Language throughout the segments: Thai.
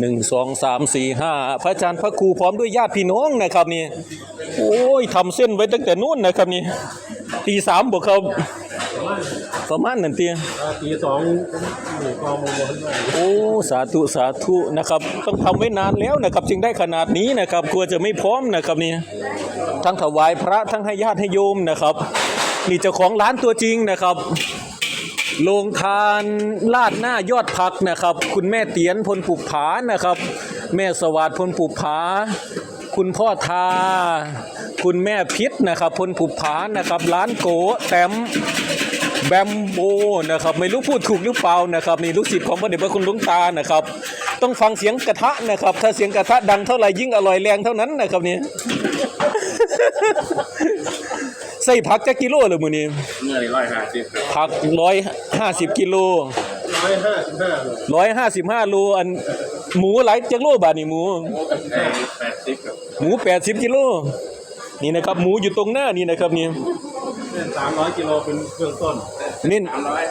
หนึ่งสองสามสี่ห้าพระอาจารย์พระครูพร้อมด้วยญาติพี่น้องนะครับนี่โอ้ยทำเส้นไว้ตั้งแต่นู้นนะครับนี่ตีสามบอกเขาประมาณนั้นเตียตีสองหนึ่งกองมงคลด้วยโอ้สาธุสาธุนะครับ ต้องทำไว้นานแล้วนะครับ จึงได้ขนาดนี้นะครับกลัวจะไม่พร้อมนะครับนี่ทั้งถวายพระทั้งให้ญาติให้โยมนะครับ นี่เจ้าของร้านตัวจริงนะครับ โรงทานลาดหน้ายอดผักนะครับ คุณแม่เตียนพลปุกผานะครับ แม่สวัสดิ์พลปุกผา คุณพ่อทา คุณแม่พิษนะครับพลปุกผานะครับ ร้านโกแต้มแบมโบนะครับไม่รู้พูดถูกหรือเปล่านะครับนี่ลูกศิษย์ของพระเดชพระคุณหลวงตานะครับ ต้องฟังเสียงกระทะนะครับ ถ้าเสียงกระทะดังเท่าไหร่ยิ่งอร่อยแรงเท่านั้นนะครับนี่ ใส่ผักจะกิโลเลยมือนี้เมื่อร้อยห้าสิบผักร้อยห้าสิบกิโลร้อยห้าสิบห้าร้อยห้าสิบห้าโลอันหมูหลายจักโลบาทนี่หมูแปดสิบครับหมูแปดสิบกิโลนี่นะครับ หมูอยู่ตรงหน้านี่นะครับนี่สามร้อยกิโลเป็นเบื้องต้นนี่สามร้อย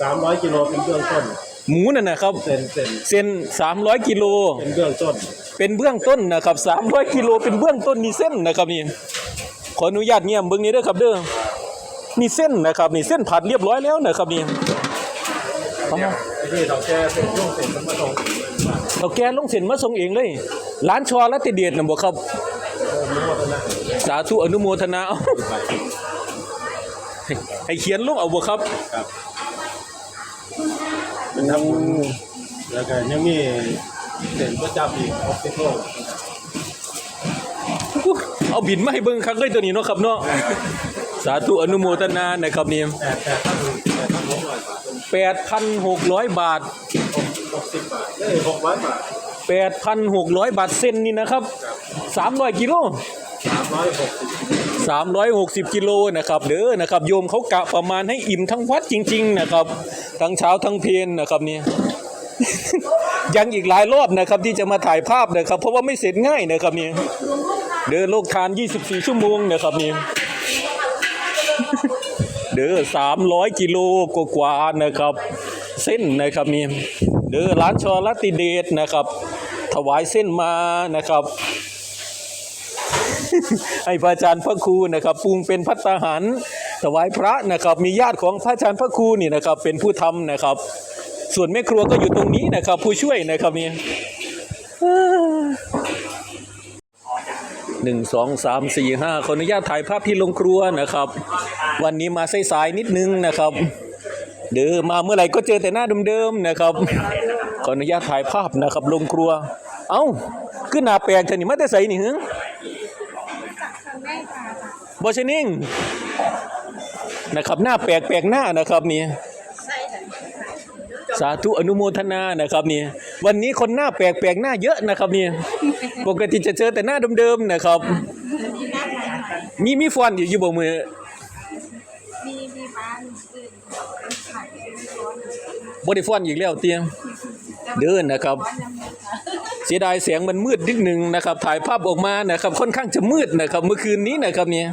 สามร้อยกิโลเป็นเบื้องต้น หมูนั่นนะครับเซนเซนเส้นสามร้อยกิโลเป็นเบื้องต้น เป็นเบื้องต้นนะครับ300กิโลเป็นเบื้องต้นนี่เส้นนะครับนี่ ขออนุญาตเงียบเบื้องนี้เด้อครับเด้อนี่เส้นนะครับนี่เส้นผัดเรียบร้อยแล้วนะครับนี่ไอ้นี่เราแก้เป็นช่วงเสร็จมันมาตรงเอาแกลงเส้นมาส่งเองเลยร้านชอและติเดียดนะบอกครับโมทนาสาธุอนุโมทนาเอาไปให้ให้เขียนลงเอาบ่ครับครับเป็นทำบุญแล้วก็ยังมีเศษประจำอีกออฟฟิศโลก เอาบินมาให้เบิ่งครั้งเลยตัวนี้เนาะครับเนาะสาธุอนุโมทนานะครับนี่แต่แต่ท่านหกร้อยบาท8,600บาทหกสิบบาทเอ้ยหกร้อยบาทเส้นนี่นะครับ300กิโลสามร้อยหกสิบกิโลนะครับเด้อนะครับ โยมเขากะประมาณให้อิ่มทั้งวัดจริง ๆ นะครับ ทั้งเช้าทั้งเพลนนะครับเนี่ยยังอีกหลายรอบนะครับที่จะมาถ่ายภาพนะครับ เพราะว่าไม่เสร็จง่ายนะครับเนี่ย เด้อโลกทาน 24 ชั่วโมงนะครับเนี่เด้อ300 กิโลกว่าๆนะครับ เส้นนะครับนี่เด้อร้านชอรัติเดชนะครับ ถวายเส้นมานะครับให้พระอาจารย์พระครูนะครับปรุงเป็นพัตตาหารถวายพระนะครับ มีญาติของพระอาจารย์พระครูนี่นะครับ เป็นผู้ทำนะครับ ส่วนแม่ครัวก็อยู่ตรงนี้นะครับ ผู้ช่วยนะครับนี่ หนึ่งสองสามสี่ห้าขออนุญาตถ่ายภาพที่โรงครัวนะครับ วันนี้มาสายๆนิดนึงนะครับ เด้อมาเมื่อไหร่ก็เจอแต่หน้าเดิมๆนะครับ ขออนุญาตถ่ายภาพนะครับโรงครัว เอ้าขึ้นหน้าแปลกเถอนี่มาแต่ใสนี่หึบอชนิ่งนะครับหน้าแปลกแปลกหน้านะครับนี่สาธุอนุโมทนานะครับนี่ วันนี้คนหน้าแปลกแปลกหน้าเยอะนะครับนี่ปกติจะเจอแต่หน้าเดิมๆนะครับ มีมีฟอนอยู่อยู่บ่มือมีมีบ้านอื่นขายเป็นร้อนบ่ได้ฟอนอีกแล้วเตียงเดินนะครับ เสียดายแสงมันมืดนิดนึงนะครับ ถ่ายภาพออกมานะครับค่อนข้างจะมืดนะครับ เมื่อคืนนี้นะครับเนี่ย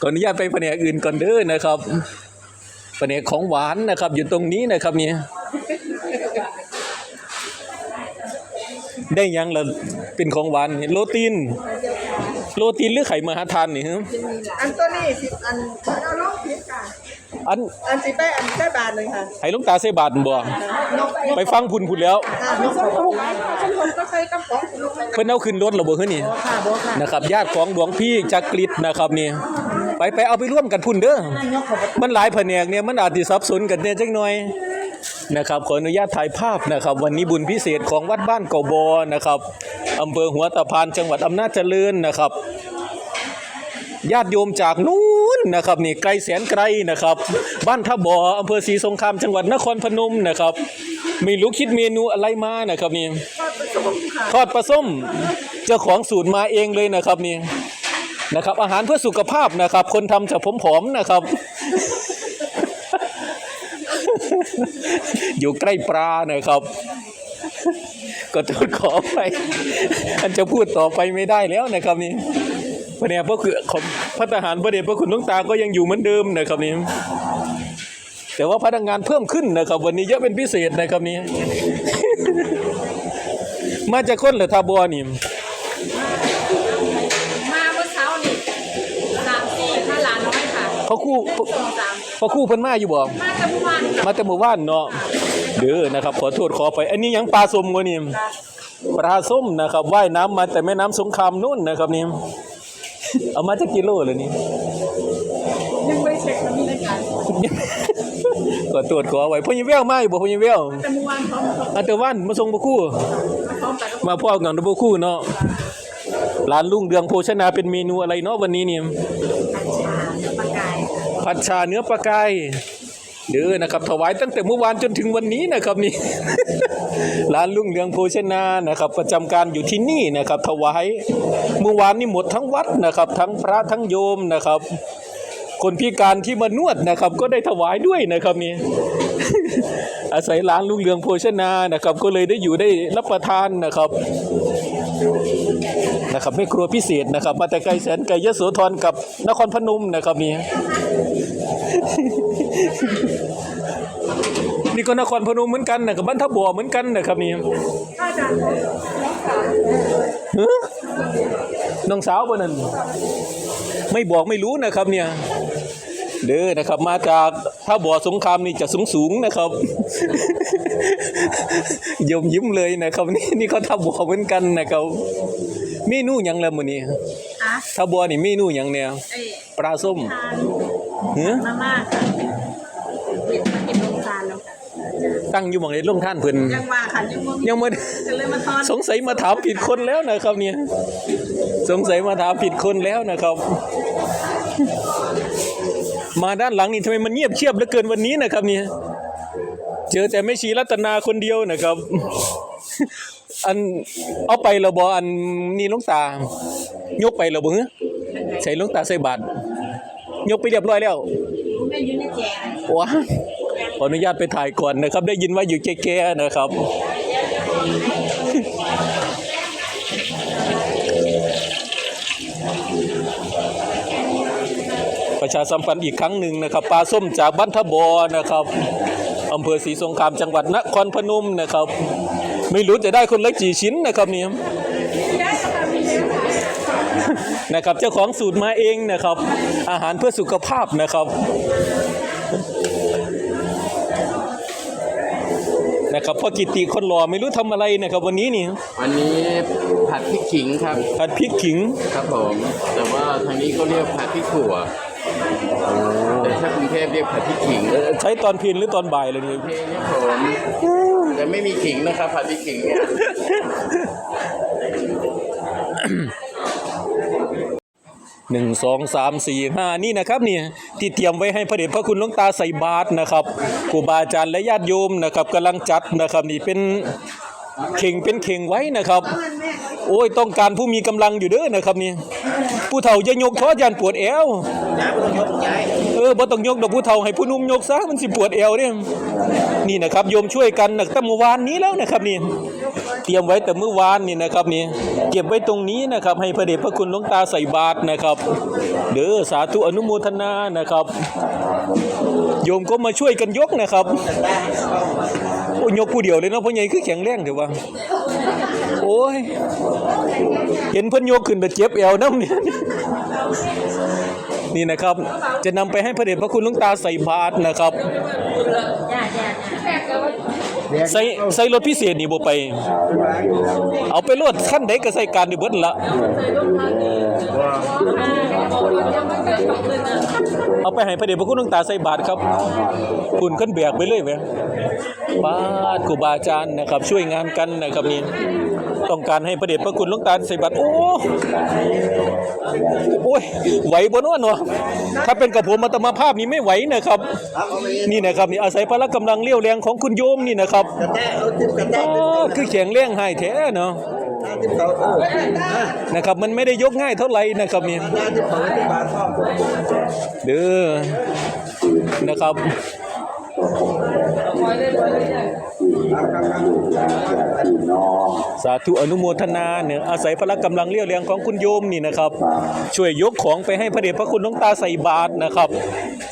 ขออนุญาตไปแผนกอื่นก่อนเด้อนะครับแผนกของหวานนะครับ อยู่ตรงนี้นะครับเนี่ย ได้ยังละเป็นของหวานนี่โรตีน โรตีนหรือไข่มหาทานนี่ฮะอันตัวนี้สิบอันเอาลงพิษค่ะ อันอันสิบไปอันแค่บาทหนึ่งค่ะไห้หลุงตาใส่บาทบ่ไปฟังพุ่นพุ่นแล้ว ค่ะมีส้มผมส้มผมก็ใส่กระป๋องลูกเพิ่นเอาขึ้นรถแล้วบ่เฮ้อนี่ ค่ะบอกค่ะนะครับญาติของหลวงพี่จักริดนะครับนี่ไปไปเอาไปร่วมกันพุ่นเด้อมันหลายแผนกเนี่ยมันอาจสิสับสนกันเนี่ยจักหน่อย นะครับขออนุญาตถ่ายภาพนะครับ วันนี้บุญพิเศษของวัดบ้านเก่าบอนะครับอำเภอหัวตะพานจังหวัดอำนาจเจริญนะครับญาติโยมจากนู้นนะครับนี่ไกลแสนไกลนะครับ บ้านท่าบ่ออำเภอศรีสงครามจังหวัดนครพนมนะครับไม่รู้คิดเมนูอะไรมานะครับนี่ทอดปลาส้มเจ้าของสูตรมาเองเลยนะครับนี่นะครับ อาหารเพื่อสุขภาพนะครับ คนทำจะผอมนะครับ อยู่ใกล้ปลานะครับ ก็ต้องขอไปอันจะพูดต่อไปไม่ได้แล้วนะครับนี่พระเนี่ยพระคือของพระทหารพระเดชพระคุณหลวงตาก็ยังอยู่เหมือนเดิมนะครับนี่แต่ว่าพนักงานเพิ่มขึ้นนะครับ วันนี้เยอะเป็นพิเศษนะครับนี่มาจากคนเหรือทาบัวนี่มาเมื่อเช้านี่สามสี่ถ้าหลานน้อยค่ะพ่อครู่สองสามพ่อครู่เพิ่นมาอยู่บ่มาแต่เมื่อวานค่ะมาแต่เมื่อวานเนาะ เด้อนะครับขอโทษขอไป อันนี้ยังปลาส้มกว่านี่ปลาส้มนะครับว่ายน้ำมาแต่แม่น้ำสงครามนู่นนะครับนี่เอามาจากกิโลเลยนี่ ยังไม่ได้เช็คมันมีรายการขอตรวจขอไว้พ่อยิงแววมาอยู่บ่พ่อยิงแววแต่เมื่อวานพร้อมพร้อมอันแต่วันมาส่งบ่คู่ พร้อมไปก็มาพ่อกันบ่คู่เนาะร้านลุงเดืองโภชนาเป็นเมนูอะไรเนาะวันนี้นี่ประกายผัดชาเนื้อปลากาย เด้อนะครับถวายตั้งแต่เมื่อวานจนถึงวันนี้นะครับนี่ ร้านลุงเรืองโภชนานะครับ ประจำการอยู่ที่นี่นะครับ ถวายเมื่อวานนี่หมดทั้งวัดนะครับ ทั้งพระทั้งโยมนะครับ คนพิการที่มานวดนะครับ ก็ได้ถวายด้วยนะครับนี่อาศัยร้านลุงเรืองโภชนานะครับ ก็เลยได้อยู่ได้รับประทานนะครับนะครับไม่ครัวพิเศษนะครับ มาแต่ไกลแสนไกลยโสธรกับนครพนมนะครับนี่ นี่ก็นครพนมเหมือนกันนะครับบ้านทับบัวเหมือนกันนะครับนี่ถ้าอาจารย์ฮะน้องสาวบ่นั่นไม่บอกไม่รู้นะครับเนี่ยเด้อนะครับมาจากถ้าบ่อสงครามนี่จะสูงสูงๆนะครับยมยิ้มเลยนะครับ นี่นี่เขาทับบัวเหมือนกันนะครับเมนูหยังแล้วมื้อนี้อะถ้าบัวนี่เมนูหยังเนี่ยเอ้ยปลาส้มทานเฮ้อมาม่า ตั้งอยู่หม่องใดลงท่านเพิ่นยังว่าค่ะยังบ่มียังบ่ก็เลยมาทอน สงสัยมาถามผิดคนแล้วนะครับเนี่ย สงสัยมาถามผิดคนแล้วนะครับ มาด้านหลังนี่ทำไมมันเงียบเชียบเหลือเกินวันนี้นะครับเนี่ย เจอแต่แม่ชีรัตนาคนเดียวนะครับ อันเอาไปและบออันนี่หลวงตายกไปและบ่ฮะใส่หลวงตาใส่บาตรยกไปเรียบร้อยแล้ว ไม่อยู่ในแจกว้าข ออนุญาตไปถ่ายก่อนนะครับ ได้ยินว่าอยู่แก่ๆนะครับ ประชาสัมพันธ์อีกครั้งหนึ่งนะครับปลาส้มจากบ้านทบอนะครับอำเภอศรีสงครามจังหวัดนครพนมนะครับ ไม่รู้จะได้คนละกี่ชิ้นนะครับเนี่ยนะครับเจ้าของสูตรมาเองนะครับ อาหารเพื่อสุขภาพนะครับ นะครับ พ่อกิติคนหล่อไม่รู้ทำอะไรนะครับวันนี้นี่วันนี้ผัดพริกขิงครับ ผัดพริกขิง ครับผม แต่ว่าทางนี้ก็เรียกผัดพริกถั่วแต่ถ้ากรุงเทพเรียกผัดพริกขิงเอ่อใช้ตอนเพลนหรือตอนบ่ายเลยนี่ เพลงครับผมแต่ไม่มีขิงนะครับผัดพริกขิงเนี่ย หนึ่งสองสามสี่ห้านี่นะครับนี่ที่เตรียมไว้ให้พระเดชพระคุณหลวงตาใส่บาตรนะครับครูบาอาจารย์และญาติโยมนะครับกำลังจัดนะครับนี่เป็นเข่งเป็นเข่งไว้นะครับ โอ้ยต้องการผู้มีกำลังอยู่เด้อนะครับนี่ผู้เฒ่าจะยกท้อยันปวดเอวเออบ่ต้องยกดอกผู้เฒ่าให้ผู้นุ่มยกซะมันสิปวดเอวเด้นี่นะครับโยมช่วยกันนะตั้งเมื่อวานนี้แล้วนะครับนี่ เตรียมไว้แต่เมื่อวานนี่นะครับนี่เก็บไว้ตรงนี้นะครับ ให้พระเดชพระคุณหลวงตาใส่บาตรนะครับ เด้อสาธุอนุโมทนานะครับ โยมก็มาช่วยกันยกนะครับ อ้ยยกผู้เดียวเลยเนาะพราะใหญ่คือแข็งแรงเถอะวะโอ้ย เห็นเพิ่นยกขึ้นแต่เจ็บเอวน้ำเนี่ยนี่นะครับ จะนำไปให้พระเดชพระคุณหลวงตาใส่บาตรนะครับใส่ใส่รถพิเศษนี่บ่ไป เอาไปรถขั้นใดก็ใส่การได้เบิดละ เอาไปให้พระเดชพระคุณหลวงตาใส่บาตรครับคุณขึ้นแบกไปเลยแหมบาตรครูบาอาจารย์นะครับ ช่วยงานกันนะครับนี่ต้องการให้พระเดชพระคุณหลวงตาใส่บาตรโอ้โอ้ยไหวบ่นาะเนาะถ้าเป็นกับผมมาตมาภาพนี้ไม่ไหวนะครับ นี่นะครับนี่อาศัยพละกำลังเลี้ยวแรงของคุณโยมนี่นะครับอ๋อคือแข็งแรงให้แท้เนาะ ติ๊บเขาเออนะครับมันไม่ได้ยกง่ายเท่าไหร่นะครับนี่หน้าที่เขาที่บาทชอบเด้อนะครับสาธุอนุโมทนาเนี่ยอาศัยพละกำลังเรี่ยวแรงของคุณโยมนี่นะครับ ช่วยยกของไปให้พระเดชพระคุณหลวงตาใส่บาตรนะครับ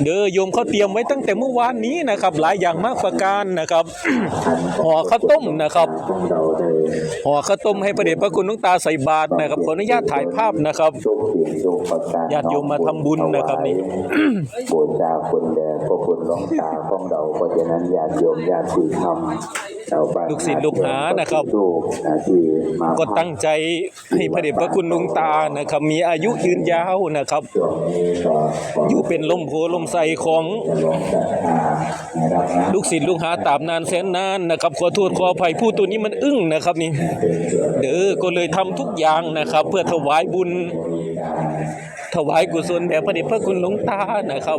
เด้อโยมเขาเตรียมไว้ตั้งแต่เมื่อวานนี้นะครับ หลายอย่างมากประการนะครับห่อข้าวต้มนะครับ ห่อข้าวต้มให้พระเดชพระคุณหลวงตาใส่บาตรนะครับขออนุญาตถ่ายภาพนะครับญาติโยมมาทำบุญนะครับนี่บูชาคุณแด่พระคุณ หลวงตาของเราเพราะฉะนั้นญาติโยมญาติธรรมชาวบ้านลูกศิษย์ลูกหานะครับลูกนะที่มาก็ตั้งใจให้พระเดชพระคุณหลวงตานะครับ มีอายุยืนยาวนะครับช่วงนี้ก็ขออยู่เป็นลมโพลมใสของหลวงตานะครับนะลูกศิษย์ลูกหาตามนานแสนนานนะครับขอโทษขออภัยผู้ตัวนี้มันอึ้งนะครับนี่เด้อก็เลยทำทุกอย่างนะครับ เพื่อถวายบุญ ถวายกุศลแด่พระเดชพระคุณหลวงตานะครับ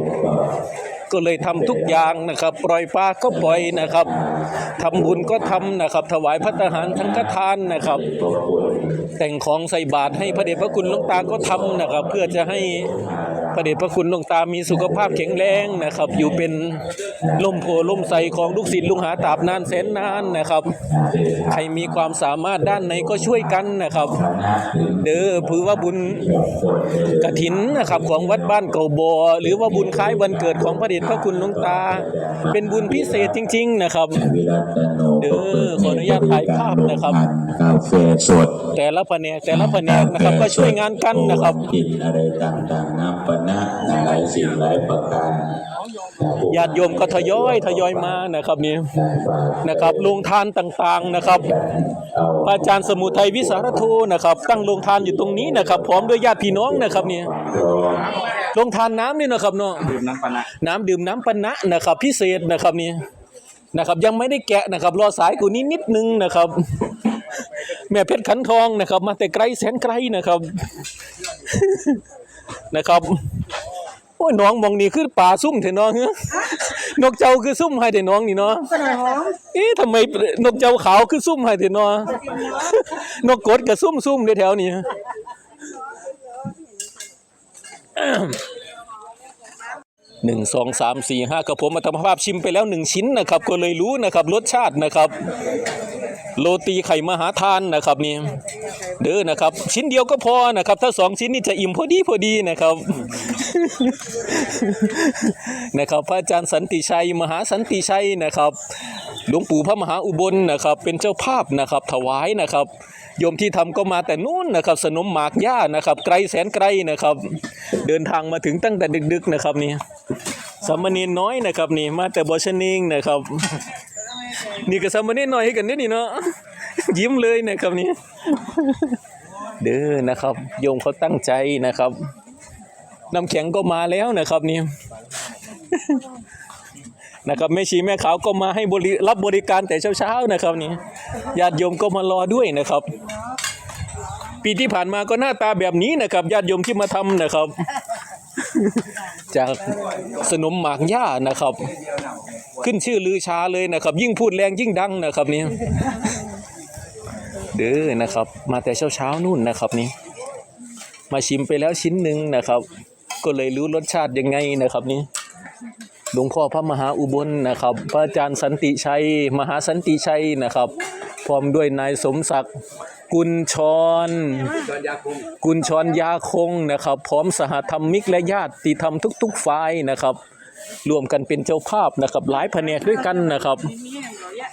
ก็เลยทำทุกอย่างนะครับ ปล่อยปลาก็ปล่อยนะครับทำบุญก็ทำนะครับ ถวายพระทหารทั้งฆทานนะครับ แต่งของใส่บาตรให้พระเดชพระคุณหลวงตาก็ทำนะครับ เพื่อจะให้ พระเดชพระคุณหลวงตามีสุขภาพแข็งแรงนะครับ อยู่เป็นล่มโพล่มใสของลูกศิษย์ลูกหาตาบนานแสนนานนะครับ ใครมีความสามารถด้านไหนก็ช่วยกันนะครับ เด้อถือว่าบุญกฐินนะครับของวัดบ้านเก่าบอหรือว่าบุญคล้ายวันเกิดของพระเดชพระคุณหลวงตา เป็นบุญพิเศษจริง ๆนะครับ เด้อขออนุญาตถ่ายภาพนะครับกาแฟสดแต่ละแผนกแต่ละแผนกนะครับก็ช่วยงานกันนะครับกินอะไรต่างๆน้ำปนะ หลายสิ่งหลายประการญาติโยมก็ทยอยทยอยมานะครับนี่นะครับโรงทานต่างๆนะครับพระอาจารย์สมุทัยวิสารโทนะครับ ตั้งโรงทานอยู่ตรงนี้นะครับ พร้อมด้วยญาติพี่น้องนะครับนี่โรงทานน้ำนี่นะครับเนาะดื่มน้ำปนะน้ำดื่มน้ำปนะนะครับ พิเศษนะครับนี่นะครับ ยังไม่ได้แกะนะครับ รอสายกูนี้นิดนึงนะครับ แม่เพชรขันทองนะครับ มาแต่ไกลแสนไกลนะครับนะครับโอ้ยน้องมองนี่คือป่าซุ่มเถอะน้องเฮ้ยนกเจ้าคือซุ่มให้เถอะน้องนี่เนาะเอ๊ะทำไมนกเจ้าขาวคือซุ่มให้เถอะน้องนกกดกับซุ่มซุ่มในแถวนี้หนึ่งสองสามสี่ห้ากับผมมาทำภาพชิมไปแล้วหนึ่งชิ้นนะครับ ก็เลยรู้นะครับ รสชาตินะครับ โรตีไข่มหาทานนะครับนี่เด้อนะครับ ชิ้นเดียวก็พอนะครับ ถ้าสองชิ้นนี่จะอิ่มพอดีพอดีนะครับ นะครับพระอาจารย์สันติชัย มหาสันติชัยนะครับหลวงปู่พระมหาอุบลนะครับ เป็นเจ้าภาพนะครับถวายนะครับโยมที่ทำก็มาแต่นู่นนะครับ สนมหมากย่านะครับ ไกลแสนไกลนะครับ เดินทางมาถึงตั้งแต่ดึก ๆนะครับนี่สามเณรน้อยนะครับนี่มาแต่บอชนิงนะครับ นี่ก็สามเณรน้อยให้กันนี่นี่เนาะยิ้มเลยนะครับนี่เด้อนะครับ โยมเขาตั้งใจนะครับ น้ำแข็งก็มาแล้วนะครับนี่นะครับแม่ชีแม่ขาวก็มาให้บริรับบริการแต่เช้าๆนะครับนี่ญาติโยมก็มารอด้วยนะครับ ปีที่ผ่านมาก็หน้าตาแบบนี้นะครับญาติโยมที่มาทำนะครับ จากสนมหมากย่านะครับ ขึ้นชื่อลือชาเลยนะครับ ยิ่งพูดแรงยิ่งดังนะครับนี่เด้อนะครับ มาแต่เช้าๆนู่นนะครับนี่มาชิมไปแล้วชิ้นหนึ่งนะครับ ก็เลยรู้รสชาติยังไงนะครับนี่หลวงพ่อพระมหาอุบลนะครับ พระอาจารย์สันติชัย มหาสันติชัยนะครับ พร้อมด้วยนายสมศักดิ์กุลชรกุลชรยาคงนะครับ พร้อมสหธรรมิกและญาติธรรมทุก ๆฝ่ายนะครับรวมกันเป็นเจ้าภาพนะครับ หลายแผนกด้วยกันนะครับ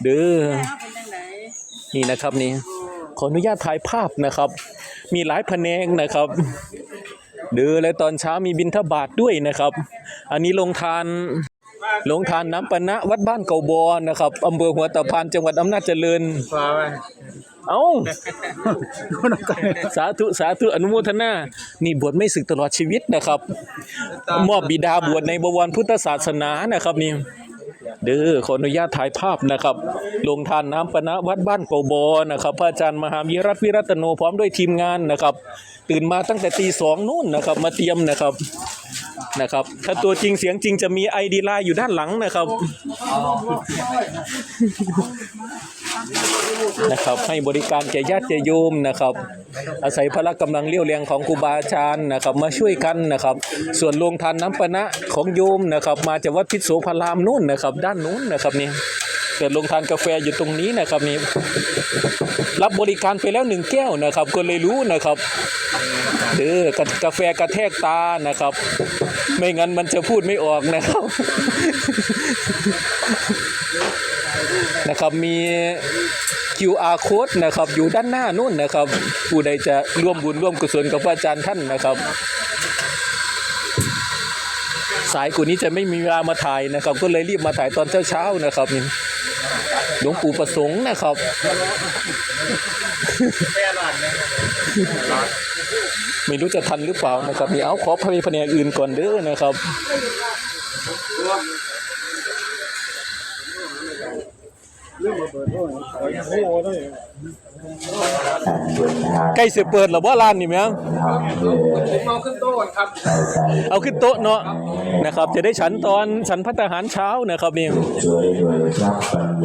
เด้อนี่นะครับนี่ขออนุญาตถ่ายภาพนะครับ มีหลายแผนกนะครับ เด้อและตอนเช้ามีบินทบาทด้วยนะครับ อันนี้ลงทานลงทานน้ำปะนะวัดบ้านเก่าบอนะครับอำเภอหัวตะพานจังหวัดอำนาจเจริญฟ้าไว้เอ้าสาธุสาธุอนุโมทนา นี่บวชไม่สึกตลอดชีวิตนะครับ มอบบิดาบวชในบวรพุทธศาสนานะครับนี่ เด้อขออนุญาตถ่ายภาพนะครับ ลงทานน้ำปะนะวัดบ้านโกโบนะครับ พระอาจารย์มหาวิรัตวิรัตโนพร้อมด้วยทีมงานนะครับ ตื่นมาตั้งแต่ตีสองนู่นนะครับ มาเตรียมนะครับนะครับ ถ้าตัวจริงเสียงจริงจะมีไอดีไลน์อยู่ด้านหลังนะครับ นะครับให้บริการแก่ญาติโยมนะครับ อาศัยพละกำลังเลี้ยวแรงของครูบาอาจารย์นะครับ มาช่วยกันนะครับ ส่วนโรงทานน้ำปนะของโยมนะครับ มาจากวัดพิษโสพารามนู่นนะครับ ด้านนู้นนะครับนี่เปิดโรงทานกาแฟอยู่ตรงนี้นะครับนี่รับบริการไปแล้วหนึ่งแก้วนะครับ ก็เลยรู้นะครับเออกาแฟกระแทกตานะครับ ไม่งั้นมันจะพูดไม่ออกนะครับ นะครับมี QR code นะครับอยู่ด้านหน้านู่นนะครับ ผู้ใดจะร่วมบุญร่วมกุศลกับพระอาจารย์ท่านนะครับ สายกว่านี้จะไม่มีเวลามาถ่ายนะครับ ก็เลยรีบมาถ่ายตอนเช้าๆนะครับนี่หลวงปู่ประสงค์นะครับไม่รู้จะทันหรือเปล่านะครับนี่เอาขอพระมีแผนกอื่นก่อนเด้อนะครับ ใกล้เสียเปิดหรือว่าร้านนี่มั้งเอาขึ้นโต๊ะครับ เอาขึ้นโต๊ะเนาะนะครับ จะได้ฉันตอนฉันพัตตาหารเช้านะครับนี่